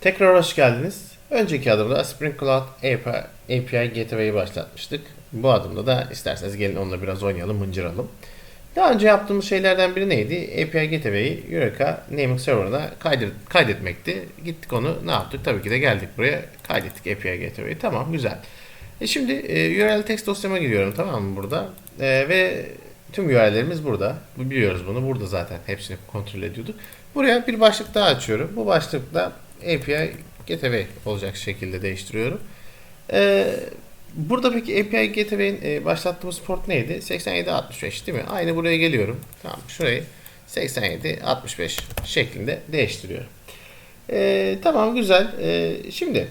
Tekrar hoş geldiniz. Önceki adımda Spring Cloud API, Gateway'i başlatmıştık. Bu adımda da isterseniz gelin onunla biraz oynayalım, mıncıralım. Daha önce yaptığımız şeylerden biri neydi? API Gateway'i Eureka naming server'ına kaydet, kaydetmekti. Gittik onu ne yaptık? Tabii ki de geldik buraya kaydettik API Gateway'i. Tamam güzel. E şimdi e, URL text dosyama giriyorum tamam mı burada? E, ve tüm URL'lerimiz burada. Biliyoruz bunu. Burada zaten hepsini kontrol ediyorduk. Buraya bir başlık daha açıyorum. Bu başlıkta API Gateway olacak şekilde değiştiriyorum. E, burada peki API Gateway'in e, başlattığımız port neydi? 8765 değil mi? Aynı buraya geliyorum. Tamam şurayı 8765 şeklinde değiştiriyorum. E, tamam güzel. E, şimdi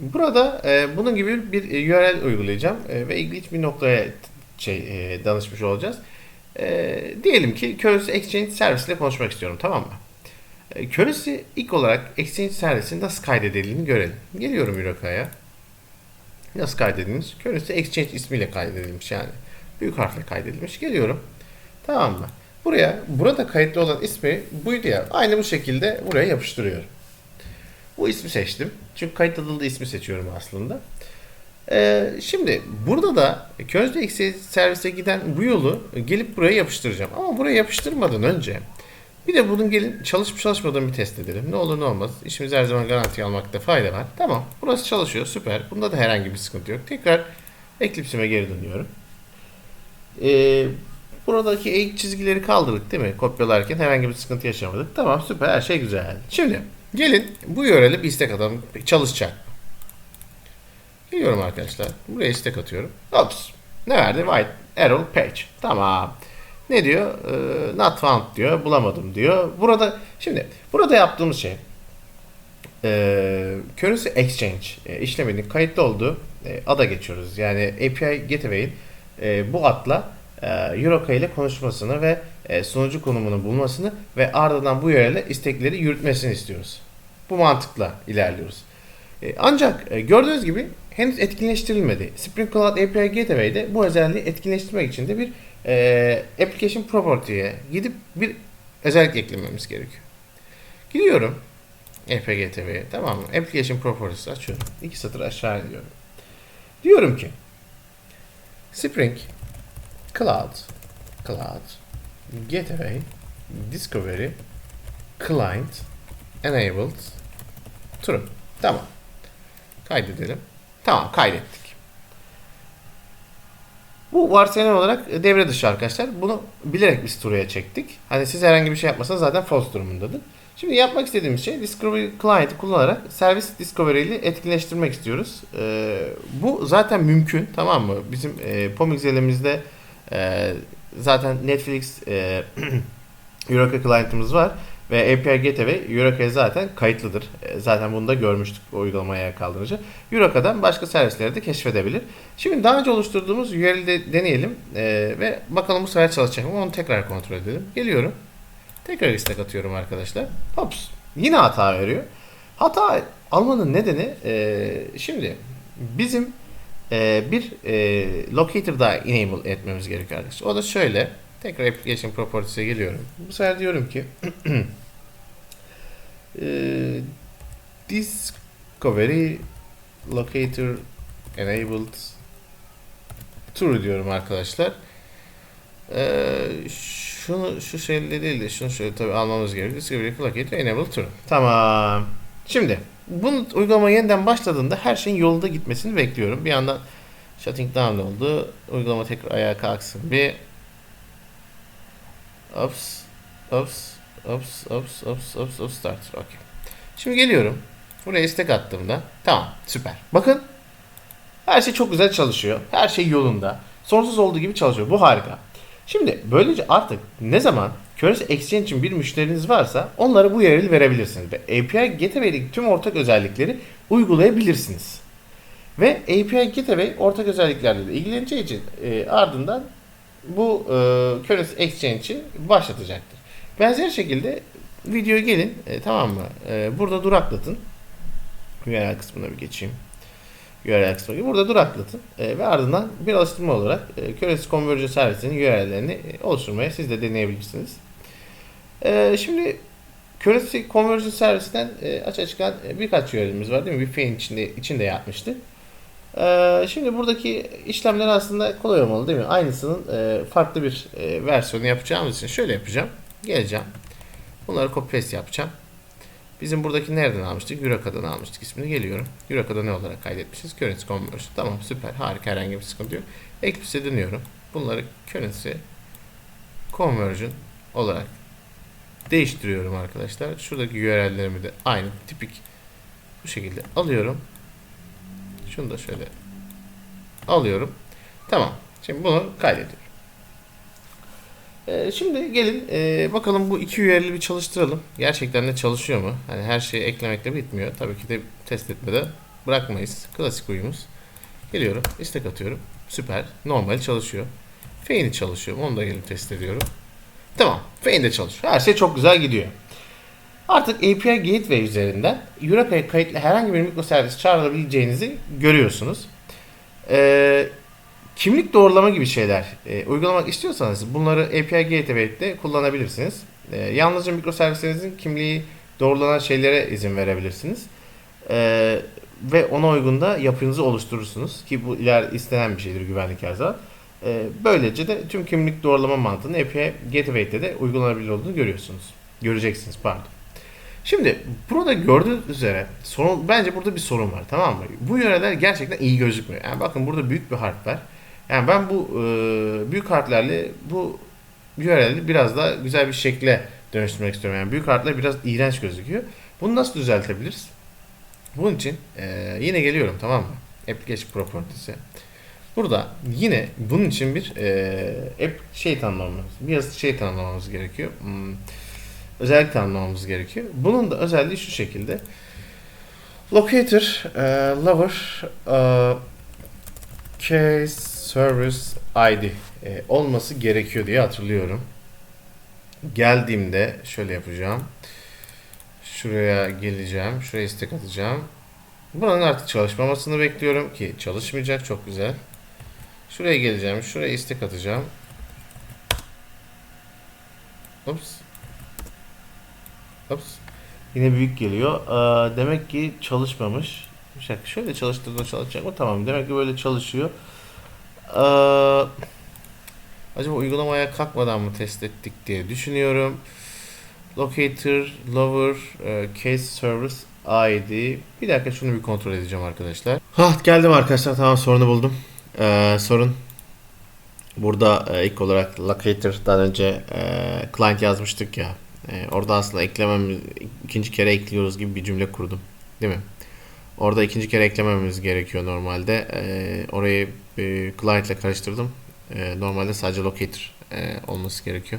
Burada e, bunun gibi bir URL uygulayacağım e, ve ilginç bir noktaya şey e, danışmış olacağız. E, diyelim ki Currency Exchange servisiyle konuşmak istiyorum tamam mı? Currency ilk olarak Exchange servisinin nasıl kaydedildiğini görelim. Geliyorum Euroca'ya. Nasıl kaydedilmiş? Currency Exchange ismiyle kaydedilmiş yani. Büyük harfle kaydedilmiş. Geliyorum. Tamam mı? Buraya, burada kayıtlı olan ismi buydu ya. Aynı bu şekilde buraya yapıştırıyorum. Bu ismi seçtim. Çünkü kayıt adıldığı ismi seçiyorum aslında. Ee, şimdi burada da Közde Excel servise giden bu yolu gelip buraya yapıştıracağım. Ama buraya yapıştırmadan önce bir de bunun gelin çalışıp çalışmadığını bir test edelim. Ne olur ne olmaz. İşimizi her zaman garanti almakta fayda var. Tamam. Burası çalışıyor. Süper. Bunda da herhangi bir sıkıntı yok. Tekrar Eclipse'ime geri dönüyorum. Ee, buradaki eğik çizgileri kaldırdık değil mi? Kopyalarken herhangi bir sıkıntı yaşamadık. Tamam süper. Her şey güzel. Şimdi Gelin bu URL'e bir istek atalım. Çalışacak. Geliyorum arkadaşlar. Buraya istek atıyorum. Ops. Ne verdi? White error page. Tamam. Ne diyor? Ee, not found diyor. Bulamadım diyor. Burada şimdi burada yaptığımız şey e, Currency Exchange e, işleminin kayıtlı olduğu e, ada geçiyoruz. Yani API Gateway'in e, bu adla e, Euroca ile konuşmasını ve e, sunucu konumunu bulmasını ve ardından bu URL'e istekleri yürütmesini istiyoruz. Bu mantıkla ilerliyoruz. E, ancak e, gördüğünüz gibi henüz etkinleştirilmedi. Spring Cloud API Gateway'de bu özelliği etkinleştirmek için de bir e, Application Property'ye gidip bir özellik eklememiz gerekiyor. Gidiyorum Gateway'e tamam mı? Application Properties açıyorum. İki satır aşağı iniyorum. Diyorum ki Spring Cloud Cloud Gateway Discovery Client Enabled True. Tamam. Kaydedelim. Tamam kaydettik. Bu varsayılan olarak devre dışı arkadaşlar. Bunu bilerek biz True'ya çektik. Hani siz herhangi bir şey yapmasanız zaten false durumundadır. Şimdi yapmak istediğimiz şey Discovery Client'ı kullanarak servis Discovery ile etkileştirmek istiyoruz. Ee, bu zaten mümkün tamam mı? Bizim e, POM e, zaten Netflix e, Eureka Client'ımız var. Ve API Gateway Euroca'ya zaten kayıtlıdır. E, zaten bunu da görmüştük uygulamaya kaldırınca. Euroca'dan başka servisleri de keşfedebilir. Şimdi daha önce oluşturduğumuz URL'i de deneyelim. Ee, ve bakalım bu sefer çalışacak mı onu tekrar kontrol edelim. Geliyorum. Tekrar istek atıyorum arkadaşlar. Hops. Yine hata veriyor. Hata almanın nedeni e, şimdi bizim e, bir e, locator daha enable etmemiz gerekiyor arkadaşlar. O da şöyle. Tekrar application properties'e geliyorum. Bu sefer diyorum ki e, discovery locator enabled true diyorum arkadaşlar. E, şunu şu şeyle değil de şunu şöyle tabii almamız gerekiyor. Discovery locator enabled true. Tamam. Şimdi bunu uygulama yeniden başladığında her şeyin yolunda gitmesini bekliyorum. Bir yandan shutting down oldu. Uygulama tekrar ayağa kalksın. Bir Ops. Ops. Ops. Ops. Ops. Ops. Ops. Start. Okay. Şimdi geliyorum. Buraya istek attığımda. Tamam. Süper. Bakın. Her şey çok güzel çalışıyor. Her şey yolunda. Sonsuz olduğu gibi çalışıyor. Bu harika. Şimdi böylece artık ne zaman Currency Exchange için bir müşteriniz varsa onlara bu URL'i verebilirsiniz. Ve API Gateway'deki tüm ortak özellikleri uygulayabilirsiniz. Ve API Gateway ortak özelliklerle de ilgileneceği için e, ardından bu e, Currency Exchange için başlatacaktır. Benzer şekilde videoya gelin e, tamam mı? E, burada duraklatın. URL kısmına bir geçeyim. URL kısmına burada duraklatın e, ve ardından bir alıştırma olarak e, Currency Conversion servisinin URL'lerini e, oluşturmaya siz de deneyebilirsiniz. E, şimdi Currency Conversion servisinden e, açığa çıkan e, birkaç URL'imiz var değil mi? Bir fein içinde, içinde yapmıştık. E, şimdi buradaki işlemler aslında kolay olmalı değil mi? Aynısının e, farklı bir e, versiyonu yapacağımız için şöyle yapacağım. Geleceğim. Bunları copy paste yapacağım. Bizim buradaki nereden almıştık? Euraka'dan almıştık ismini. Geliyorum. Euraka'da ne olarak kaydetmişiz? Currency Conversion. Tamam süper. Harika. Herhangi bir sıkıntı yok. Eclipse'e dönüyorum. Bunları Currency Conversion olarak değiştiriyorum arkadaşlar. Şuradaki URL'lerimi de aynı tipik bu şekilde alıyorum. Şunu da şöyle alıyorum. Tamam. Şimdi bunu kaydediyorum. Ee, şimdi gelin e, bakalım bu iki URL'i bir çalıştıralım. Gerçekten de çalışıyor mu? Hani her şeyi eklemekle bitmiyor. Tabii ki de test etmede bırakmayız. Klasik uyumuz. Geliyorum. istek atıyorum. Süper. Normal çalışıyor. Fein'i çalışıyor. Onu da gelin test ediyorum. Tamam. Fein de çalışıyor. Her şey çok güzel gidiyor. Artık API Gateway üzerinden Europa'ya kayıtlı herhangi bir mikroservis çağrılabileceğinizi görüyorsunuz. Ee, kimlik doğrulama gibi şeyler e, uygulamak istiyorsanız bunları API Gateway'de kullanabilirsiniz. E, yalnızca mikroservislerinizin kimliği doğrulanan şeylere izin verebilirsiniz. E, ve ona uygun da yapınızı oluşturursunuz ki bu iler istenen bir şeydir güvenlik her zaman. E, böylece de tüm kimlik doğrulama mantığını API Gateway'de de uygulanabilir olduğunu görüyorsunuz. Göreceksiniz pardon. Şimdi burada gördüğünüz üzere sorun, bence burada bir sorun var tamam mı? Bu yöreler gerçekten iyi gözükmüyor. Yani bakın burada büyük bir harf var. Yani ben bu e, büyük harflerle bu URL'i biraz daha güzel bir şekle dönüştürmek istiyorum. Yani büyük harfler biraz iğrenç gözüküyor. Bunu nasıl düzeltebiliriz? Bunun için e, yine geliyorum tamam mı? Application Properties'e. Burada yine bunun için bir e, app şey tanımlamamız, biraz şey tanımlamamız gerekiyor. Hmm, özellik tanımlamamız gerekiyor. Bunun da özelliği şu şekilde. Locator, e, lover, e, case service ID e, olması gerekiyor diye hatırlıyorum. Geldiğimde şöyle yapacağım. Şuraya geleceğim. Şuraya istek atacağım. Buranın artık çalışmamasını bekliyorum ki çalışmayacak. Çok güzel. Şuraya geleceğim. Şuraya istek atacağım. Ups. Ups. Yine büyük geliyor. Aa, demek ki çalışmamış. Bir dakika, şöyle çalıştırdığında çalışacak mı? Tamam. Demek ki böyle çalışıyor. Aa, acaba uygulamaya kalkmadan mı test ettik diye düşünüyorum. Locator, lower, e, case service ID. Bir dakika şunu bir kontrol edeceğim arkadaşlar. Ha geldim arkadaşlar. Tamam sorunu buldum. Ee, sorun burada e, ilk olarak locator'dan önce e, client yazmıştık ya. E, orada aslında eklememiz ikinci kere ekliyoruz gibi bir cümle kurdum. Değil mi? Orada ikinci kere eklememiz gerekiyor normalde. E, orayı e, client ile karıştırdım. E, normalde sadece locator e, olması gerekiyor.